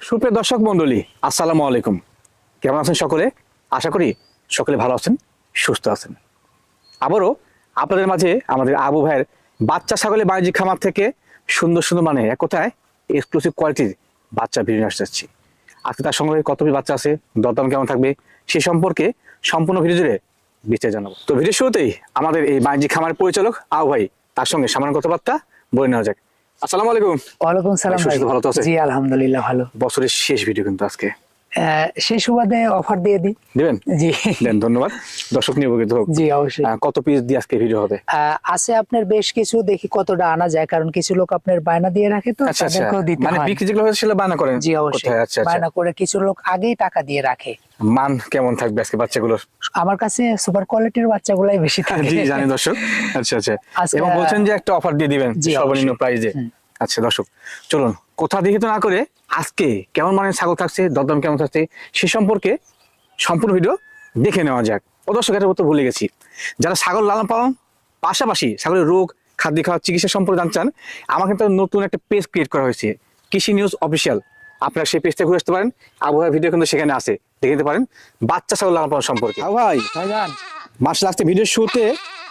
সুপ্রিয় দর্শক মন্ডলী আসসালামু আলাইকুম। কেমন আছেন সকলে? আশা করি সকলে ভালো আছেন, সুস্থ আছেন। আবারও আপনাদের মাঝে আমাদের আবু ভাইয়ের বাচ্চা ছাগলের বাণিজ্যিক খামার থেকে সুন্দর সুন্দর মানে এক কথায় এক্সক্লুসিভ কোয়ালিটির বাচ্চা ভিডিও আসতে যাচ্ছি। আজকে তার সঙ্গে কত বাচ্চা আছে, দরদাম কেমন থাকবে, সে সম্পর্কে সম্পূর্ণ ভিডিও জুড়ে বিস্তারিত জানাব। তো ভিডিও শুরুতেই আমাদের এই বাণিজ্যিক খামারের পরিচালক আবু ভাই তার সঙ্গে সামান্য কথাবার্তা বলে নেওয়া যাক। আসসালামু আলাইকুম। ওয়ালাইকুম সালাম ভালো তো আছেন? জি আলহামদুলিল্লাহ ভালো। বছরের শেষ ভিডিও কিন্তু আজকে। সেই সুবাদে অফার দিয়ে দিই। দিবেন? জি। দেন ধন্যবাদ। দর্শক নিয়ে উপকৃত হোক জি অবশ্যই। কত পিস দিয়ে আজকে ভিডিও হবে? আছে আপনার বেশ কিছু দেখি কতটা আনা যায় কারণ কিছু লোক আপনার বায়না দিয়ে রাখে তো আচ্ছা আচ্ছা। তাদেরকেও দিতে মানে বিক্রি যেগুলো হয়েছে সেগুলো বানা করেন জি অবশ্যই। আচ্ছা আচ্ছা। বায়না করে কিছু লোক আগেই টাকা দিয়ে রাখে। মান কেমন থাকবে আজকে বাচ্চাগুলোর? আমার কাছে সুপার কোয়ালিটির বাচ্চাগুলাই বেশি থাকে। জি জানি দর্শক। আচ্ছা আচ্ছা। এবং বলছেন যে একটা অফার দিয়ে দিবেন সর্বনিম্ন। প্রাইজে আচ্ছা দর্শক চলুন। কোথা দেখে তো না করে আজকে কেমন মানের ছাগল থাকছে দরদাম কেমন থাকছে সে সম্পর্কে সম্পূর্ণ ভিডিও দেখে নেওয়া যাক। ও দর্শক এটা তো ভুলে গেছি। যারা ছাগল লালন পালন পাশাপাশি ছাগলের রোগ খাদ্য খাওয়া চিকিৎসা সম্পর্কে জানতে চান আমার কিন্তু নতুন একটা পেজ ক্রিয়েট করা হয়েছে কৃষি নিউজ অফিসিয়াল আপনারা সেই পেজটা ঘুরে আসতে পারেন। আবহাওয়া ভিডিও কিন্তু সেখানে আছে। দেখে নিতে পারেন বাচ্চা ছাগল লালন পালন সম্পর্কে। ভাই ভাইজান মার্শাল আর্টসের ভিডিও শুতে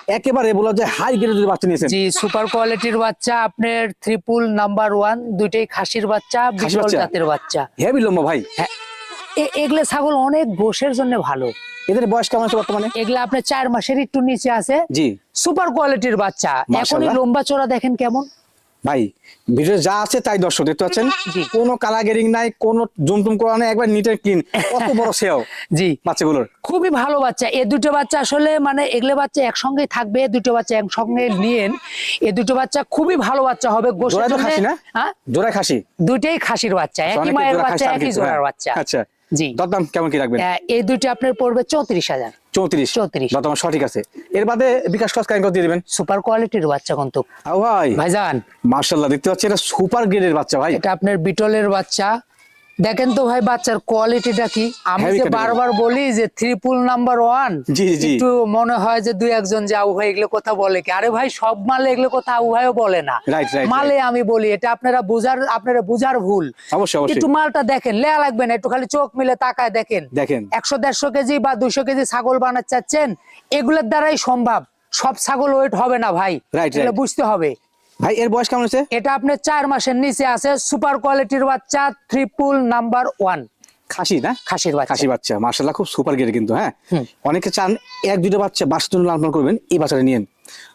একেবারে বলা যায় হাই গ্রেডের বাচ্চা নিয়েছেন। জি সুপার কোয়ালিটির বাচ্চা আপনার ত্রিপুল নাম্বার ওয়ান দুইটাই খাসির বাচ্চা বিশাল জাতের বাচ্চা। হেভি লম্বা ভাই। হ্যাঁ এগুলো ছাগল অনেক গোশের জন্য ভালো। এদের বয়স কেমন আছে বর্তমানে? এগুলা আপনার চার মাসের একটু নিচে আছে। জি। সুপার কোয়ালিটির বাচ্চা। এখনই লম্বা চড়া দেখেন কেমন। ভাই ভিডিও যা আছে তাই দর্শক দেখতে পাচ্ছেন। কোনো কালাগেরিং নাই কোনো জুমটুম করা নাই একবার নিটে ক্লিন কত বড় সেও জি। বাচ্চাগুলোর। খুবই ভালো বাচ্চা। এ দুটো বাচ্চা আসলে মানে এগুলো বাচ্চা একসঙ্গেই থাকবে দুটো বাচ্চা একসঙ্গে নিয়েন। এ দুটো বাচ্চা খুবই ভালো বাচ্চা হবে। গোশের জোড়ায় খাসি না? হ্যাঁ? জোড়ায় খাসি? দুইটাই খাসির বাচ্চা। একই মায়ের বাচ্চা একই জোড়ার হ্যাঁ। বাচ্চা। আচ্ছা। জি। দরদাম কেমন কি রাখবেন? এই দুইটা আপনার পড়বে চৌত্রিশ হাজার। চৌত্রিশ? 34 দরদাম সঠিক আছে। এর বাদে বিকাশ খরচ দিয়ে দিবেন। সুপার কোয়ালিটির বাচ্চা কিন্তু। ভাই। ভাইজান। মার্শাল্লাহ দেখতে পাচ্ছি এটা সুপার গ্রেডের বাচ্চা ভাই। এটা আপনার বিটলের বাচ্চা। দেখেন তো ভাই বাচ্চার কোয়ালিটিটা কি? আমি যে বারবার বলি যে ত্রিপুল নাম্বার ওয়ান। একটু মনে হয় যে দুই একজন যে আবু ভাই এগুলো কথা বলে কি? আরে ভাই সব মালে এগুলো কথা আবু ভাইও বলে না। মালে আমি বলি এটা আপনারা বুঝার আপনারা বুঝার ভুল। একটু মালটা দেখেন লেয়া লাগবে না একটু খালি চোখ মিলে তাকায় দেখেন। দেখেন। একশো দেড়শো কেজি বা দুশো কেজি ছাগল বানাতে চাচ্ছেন এগুলোর দ্বারাই সম্ভব। সব ছাগল ওয়েট হবে না ভাই। বুঝতে হবে। ভাই এর বয়স কেমন আছে এটা আপনার চার মাসের নিচে আছে সুপার কোয়ালিটির বাচ্চা ত্রিপুল নাম্বার ওয়ান খাসি না? খাসির বাচ্চা। খাসি বাচ্চা মার্শাল্লাহ খুব সুপার গেট কিন্তু হ্যাঁ? অনেকে চান এক দুটো বাচ্চা বাসার জন্য লালন করবেন এই বাচ্চাটা নিয়েন।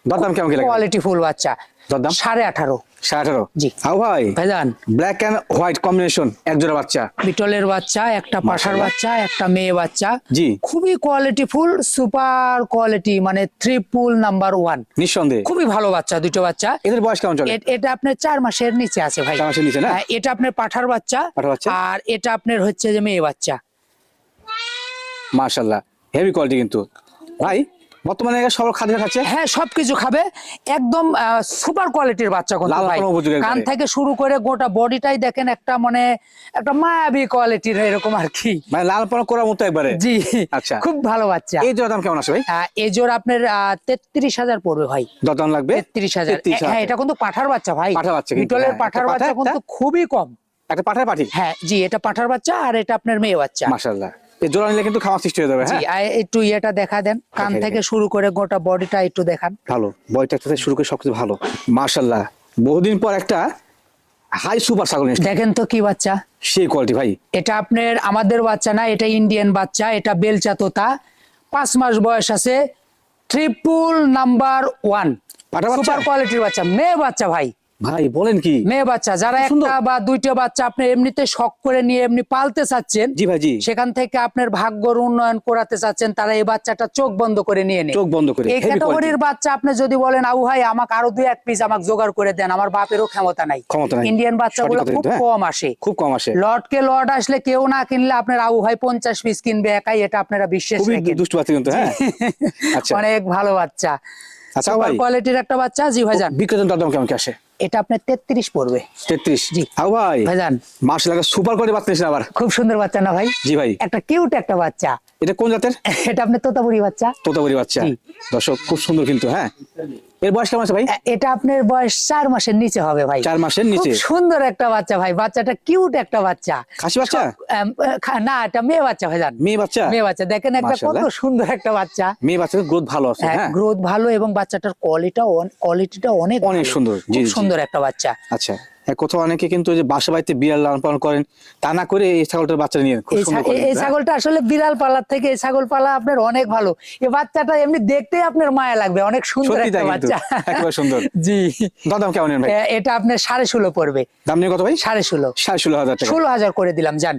দরদাম কেমন কি লাগে কোয়ালিটি ফুল বাচ্চা। দরদাম? সাড়ে আঠারো। সাড়ে আঠারো? জি। হাও ভাই? ভাইজান। ব্ল্যাক অ্যান্ড হোয়াইট কম্বিনেশন এক জোড়া বাচ্চা। বিটলের বাচ্চা একটা বাচ্চা একটা মেয়ে বাচ্চা। জি। খুবই কোয়ালিটি ফুল সুপার কোয়ালিটি মানে ট্রিপুল নাম্বার ওয়ান নিঃসন্দেহে। খুবই ভালো বাচ্চা দুটো বাচ্চা। এদের বয়স কেমন চলে? এটা আপনার চার মাসের নিচে আছে ভাই। চার মাসের নিচে না? হ্যাঁ, এটা আপনার পাঠার বাচ্চা? আর এটা আপনার হচ্ছে যে মেয়ে বাচ্চা। মার্শাল্লাহ হেভি কোয়ালিটি কিন্তু। ভাই বর্তমানে সব খাদ্য খাচ্ছে? হ্যাঁ সবকিছু খাবে। একদম সুপার কোয়ালিটির বাচ্চা কিন্তু ভাই। কান থেকে শুরু করে গোটা বডিটাই দেখেন একটা মানে একটা মায়াবী কোয়ালিটির এরকম আর কি। মানে লাল পালন করার মতো একবারে? জি আচ্ছা। খুব ভালো বাচ্চা। এই জোড়া দাম কেমন ভাই? আহ, এই জোর আপনার তেত্রিশ হাজার পড়বে ভাই। দরদাম লাগবে? 33,000 হ্যাঁ এটা কিন্তু পাঠার বাচ্চা ভাই। পাঁঠার বাচ্চা কিন্তু, বিটলের হ্যাঁ। পাঠার বাচ্চা কিন্তু খুবই কম। একটা পাঠায় পাঠি হ্যাঁ জি এটা পাঠার বাচ্চা আর এটা আপনার মেয়ে বাচ্চা। মার্শাল্লাহ এই জোড়া নিলে কিন্তু খাওয়া সৃষ্টি হয়ে যাবে হ্যাঁ? একটু ইয়েটা দেখা দেন। কান থেকে শুরু করে গোটা বডিটা একটু দেখান। ভালো শুরু করে সবকিছু ভালো। মার্শাল্লাহ বহুদিন পর একটা হাই সুপার ছাগল দেখেন তো কি বাচ্চা। সেই কোয়ালিটি ভাই। এটা আপনার আমাদের বাচ্চা না এটা ইন্ডিয়ান বাচ্চা এটা বেলচা তোতা। পাঁচ মাস বয়স আছে ট্রিপুল নাম্বার ওয়ান? সুপার কোয়ালিটির বাচ্চা মেয়ে বাচ্চা ভাই। ভাই বলেন কি? মেয়ে বাচ্চা যারা একটা বা দুইটা বাচ্চা আপনি এমনিতে শখ করে নিয়ে এমনি পালতে চাচ্ছেন জি ভাই সেখান থেকে আপনার ভাগ্যর উন্নয়ন করাতে চাচ্ছেন তারা এই বাচ্চাটা চোখ বন্ধ করে নিয়ে নেয়। চোখ বন্ধ করে এই ক্যাটাগরির বাচ্চা আপনি যদি বলেন আবু ভাই আমাকে আরও দুই এক পিস আমাকে জোগাড় করে দেন আমার বাপেরও ক্ষমতা নাই। ক্ষমতা নাই। ইন্ডিয়ান বাচ্চাগুলো খুব হ্যাঁ। কম আসে। খুব কম আসে। লটকে লট আসলে কেউ না কিনলে আপনার আবু ভাই পঞ্চাশ পিস কিনবে একাই এটা আপনারা বিশ্বাস রাখেন। দুষ্টু বাচ্চা কিন্তু হ্যাঁ। আচ্ছা। অনেক ভালো বাচ্চা। আচ্ছা ভাই। কোয়ালিটির একটা বাচ্চা জি ভাইজান বিক্রেতার দাম কেমন কি আসে? এটা আপনার তেত্রিশ পড়বে। তেত্রিশ? জি। ভাই ভাইজান। মার্শাল সুপার কোয়ালিটি বাচ্চা নিয়েছেন আবার। খুব সুন্দর বাচ্চা না ভাই? জি ভাই। একটা কিউট একটা বাচ্চা। এটা কোন জাতের? এটা আপনার তোতাপুরি বাচ্চা। তোতাবুরি বাচ্চা। দর্শক খুব সুন্দর কিন্তু হ্যাঁ? এর বয়স কেমন আছে ভাই? এটা আপনার বয়স চার মাসের নিচে হবে ভাই। চার মাসের নিচে? সুন্দর একটা বাচ্চা ভাই বাচ্চাটা কিউট একটা বাচ্চা। খাসি বাচ্চা? না এটা মেয়ে বাচ্চা ভাই জান। মেয়ে বাচ্চা? মেয়ে বাচ্চা। দেখেন একটা কত সুন্দর একটা বাচ্চা। মেয়ে বাচ্চা গ্রোথ ভালো আছে হ্যাঁ গ্রোথ ভালো এবং বাচ্চাটার কোয়ালিটিটা কোয়ালিটিটা অনেক অনেক সুন্দর, খুব সুন্দর একটা বাচ্চা। আচ্ছা। হ্যাঁ, কোথাও অনেকে কিন্তু যে বাসা বাড়িতে বিড়াল লালন পালন করেন তা না করে এই ছাগলটার বাচ্চা নিয়ে এই হ্যাঁ? ছাগলটা আসলে বিড়াল পালার থেকে এই ছাগল পালা আপনার অনেক ভালো। এই বাচ্চাটা এমনি দেখতেই আপনার মায়া লাগবে অনেক সুন্দর একটা বাচ্চা। সুন্দর। জি। দাম কেমন ভাই? এটা আপনার সাড়ে ষোলো পড়বে। দাম নিয়ে কত ভাই? সাড়ে ষোলো। সাড়ে ষোলো হাজার ষোলো হাজার করে দিলাম যান।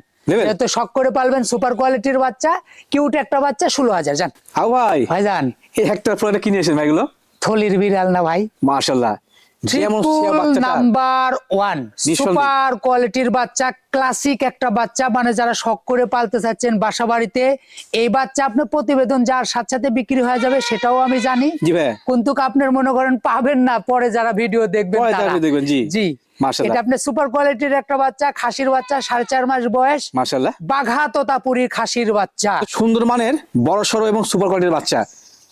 তো শখ করে পালবেন সুপার কোয়ালিটির বাচ্চা কিউট একটা বাচ্চা ষোলো হাজার হাও ভাই ভাই। যান এই একটা কিনে এসেছেন ভাইগুলো থলির বিড়াল না ভাই। মাশাল্লাহ। যেমন সে ট্রিপল বাচ্চাটা নাম্বার ওয়ান সুপার কোয়ালিটির বাচ্চা ক্লাসিক একটা বাচ্চা মানে যারা শখ করে পালতে চাচ্ছেন বাসা বাড়িতে এই বাচ্চা আপনার প্রতিবেদন যার সাথে সাথে বিক্রি হয়ে যাবে সেটাও আমি জানি। কিন্তু আপনার মনে করেন পাবেন না পরে যারা ভিডিও দেখবেন জি। এটা আপনার সুপার কোয়ালিটির একটা বাচ্চা খাসির বাচ্চা সাড়ে চার মাস বয়স। মাশাল্লাহ বাঘা তোতাপুরির খাসির বাচ্চা। সুন্দর মানের বড় সড়ো এবং সুপার কোয়ালিটির বাচ্চা।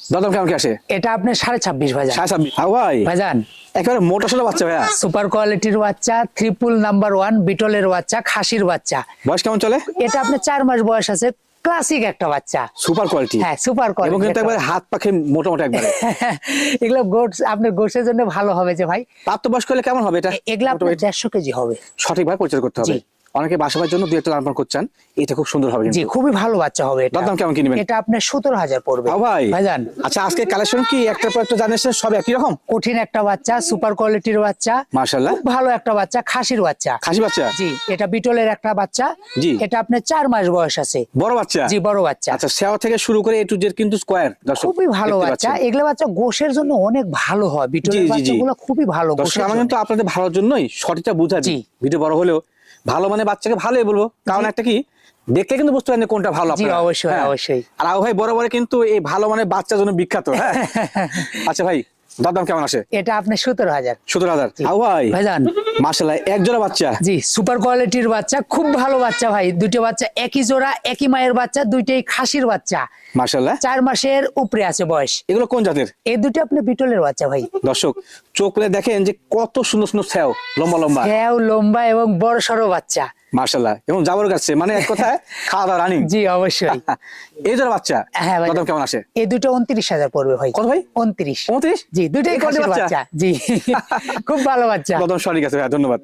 কেমন কি আসে। এটা আপনার সাড়ে ছাব্বিশ ভাইজান। সাড়ে ছাব্বিশ। ভাই। ভাইজান। একেবারে মোটা সোটা বাচ্চা ভাইয়া। সুপার কোয়ালিটির বাচ্চা ট্রিপল নাম্বার ওয়ান বিটলের বাচ্চা খাসির বাচ্চা। বয়স কেমন চলে? এটা আপনার চার মাস বয়স আছে ক্লাসিক একটা বাচ্চা। Super quality. হ্যাঁ সুপার এবং কোয়ালিটি কিন্তু একবারে হাত পাখে মোটা মোটা একবারে। এগুলো গোট আপনার গোষ্ঠের জন্য ভালো হবে যে ভাই। প্রাপ্তবয়স্ক হলে কেমন হবে এটা? এগুলো আপনার মোটামুটি দেড়শো কেজি হবে। সঠিকভাবে পরিচয় করতে হবে। অনেকে বাসাবার জন্য দুই একটা লালন করছেন এটা খুব সুন্দর হবে জি খুবই ভালো বাচ্চা হবে এটা। দাম কেমন কিনবেন? এটা আপনার সতেরো হাজার পড়বে। ভাই। ভাইজান। আচ্ছা আজকে কালেকশন কি? একটা পর একটা জানিয়েছেন সব একই রকম? কঠিন একটা বাচ্চা সুপার কোয়ালিটির বাচ্চা মাশাল্লাহ খুব ভালো একটা বাচ্চা খাসির বাচ্চা। খাসি বাচ্চা? জি এটা বিটলের একটা বাচ্চা। জি। এটা আপনার চার মাস বয়স আছে। বড় বাচ্চা? জি বড় বাচ্চা। আচ্ছা সেওয়া থেকে শুরু করে এ টু জেড কিন্তু স্কোয়ার দর্শক খুবই ভালো বাচ্চা। এগুলো বাচ্চা গোশের জন্য অনেক ভালো হয়। বিটলের। বাচ্চাগুলো খুবই ভালো গোশের। কিন্তু আপনাদের ভালোর জন্যই সঠিকটা বুঝা ভিডিও বড় হলেও ভালো মানে বাচ্চাকে ভালোই বলব কারণ একটা কি দেখলে কিন্তু বুঝতে পারেন কোনটা ভালো আপনারা। অবশ্যই, হ্যাঁ। অবশ্যই। আর ভাই বড় বড় কিন্তু এই ভালো মানে বাচ্চার জন্য বিখ্যাত হ্যাঁ আচ্ছা ভাই দাম কেমন আসে? এটা আপনার সতেরো হাজার। সতেরো হাজার। ভাই। ভাইজান। মাসাল্লাহ এক জোড়া বাচ্চা। জি সুপার কোয়ালিটির বাচ্চা খুব ভালো বাচ্চা ভাই। দুটো বাচ্চা একই জোড়া একই মায়ের বাচ্চা দুইটাই খাসির বাচ্চা। মাসাল্লাহ চার মাসের উপরে আছে বয়স। এগুলো কোন জাতের? এই দুটো আপনি বিটলের বাচ্চা ভাই। দর্শক চোখ দেখেন যে কত সুন্দর সুন্দর ছ্যাও লম্বা লম্বা। লম্বা এবং বড় সড়ো বাচ্চা। মার্শাল্লাহ এবং জাবর কাছে মানে এক কথায় খাওয়া দাওয়া রানিং জি অবশ্যই। এই বাচ্চা হ্যাঁ ভাই। কেমন আসে এই দুটো উনত্রিশ হাজার পড়বে ভাই। কত ভাই? উনত্রিশ। উনত্রিশ? জি দুটোই বাচ্চা? জি। খুব ভালো বাচ্চা। কদম সঠিক আছে ভাই ধন্যবাদ।